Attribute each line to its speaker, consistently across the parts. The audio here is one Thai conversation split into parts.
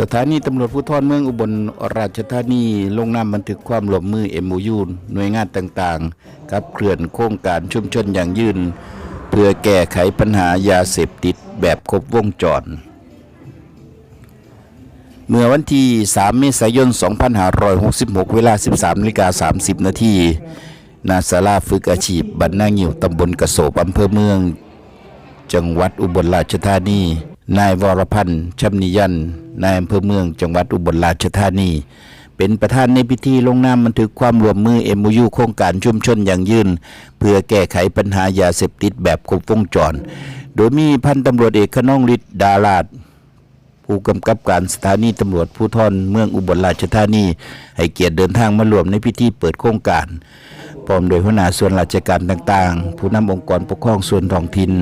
Speaker 1: สถานีตำรวจภูธรเมืองอุบลราชธานีลงนามบันทึกความร่วมมือ MOU หน่วยงานต่างๆ กับเคลื่อนโครงการชุมชนอย่างยืน เพื่อแก้ไขปัญหายาเสพติดแบบครบวงจร เมื่อวันที่ 3 เมษายน 2566 เวลา 13นาฬิกา30 นาทีณศาลาฝึกอาชีพบ้านนางิวตำบลกระโสบอำเภอเมือง จังหวัดอุบลราชธานี นายวรพันธ์ชำนิยันนายอำเภอเมืองจังหวัดอุบลราชธานี เป็นประธานในพิธีลงนามบันทึกความร่วมมือ MOU โครงการชุมชนอย่างยืนเพื่อแก้ไขปัญหายาเสพติดแบบครบวงจร โดยมีพันตำรวจเอกขนองฤทธิ์ดาราชผู้กำกับการสถานีตำรวจภูธรเมืองอุบลราชธานี ให้เกียรติเดินทางมารวมในพิธีเปิดโครงการพร้อมโดยหัวหน้าส่วนราชการต่างๆ ผู้นำองค์กรปกครองส่วนท้องถิ่น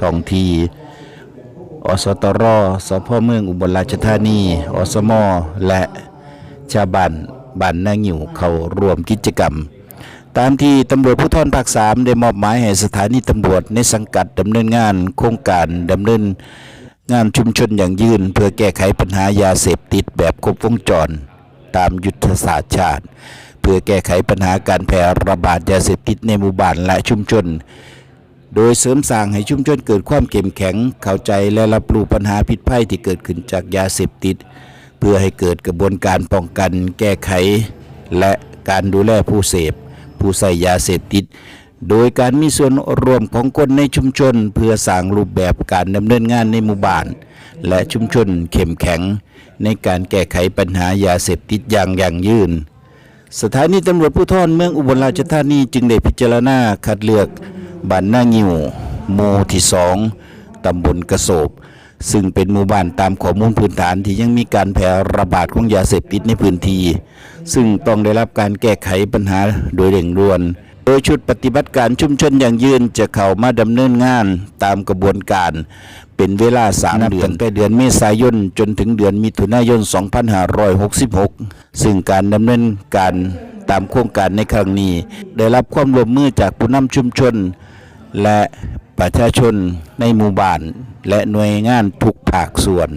Speaker 1: ท้องที อสตรสพเมืองอุบลราชธานี อสมและชาวบ้านบ้านนางิวเขาร่วมกิจกรรม ตามที่ตำรวจภูธรภาค3ได้มอบหมายให้สถานีตำรวจในสังกัดดำเนินงาน โครงการดำเนินงานชุมชนอย่างยืน เพื่อแก้ไขปัญหายาเสพติดแบบครบวงจร ตามยุทธศาสตร์ชาติ เพื่อแก้ไขปัญหาการแพร่ระบาดยาเสพติดในหมู่บ้านและชุมชน โดยเสริมสร้างให้ชุมชนเกิดความเข้มแข็ง เข้าใจและรับรู้ปัญหาผิดภัยที่เกิดขึ้นจากยาเสพติด เพื่อให้เกิดกระบวนการป้องกัน แก้ไข และการดูแลผู้เสพ ผู้ใส่ยาเสพติด โดยการมีส่วนร่วมของคนในชุมชน เพื่อสร้างรูปแบบการดำเนินงานในหมู่บ้าน และชุมชนเข้มแข็ง ในการแก้ไขปัญหายาเสพติดอย่างยั่งยืน สถานีตำรวจภูธรเมืองอุบลราชธานีจึงได้พิจารณาคัดเลือก บ้านนางิวหมู่ที่สองตำบลกระโสบซึ่งเป็นหมู่บ้านตามข้อมูลพื้นฐานที่ยังมีการแพร่ระบาดของยาเสพติดในพื้นที่ ซึ่งต้องได้รับการแก้ไขปัญหาโดยเร่งด่วน โดยชุดปฏิบัติการชุมชนอย่างยืนจะเข้ามาดำเนินงานตามกระบวนการ เป็นเวลาสามเดือนตั้งแต่เดือนเมษายนจนถึงเดือนมิถุนายน 2566 ซึ่งการดำเนินการตามโครงการในครั้งนี้ ได้รับความร่วมมือจากผู้นำชุมชน และประชาชนในหมู่บ้านและหน่วยงานทุกภาคส่วน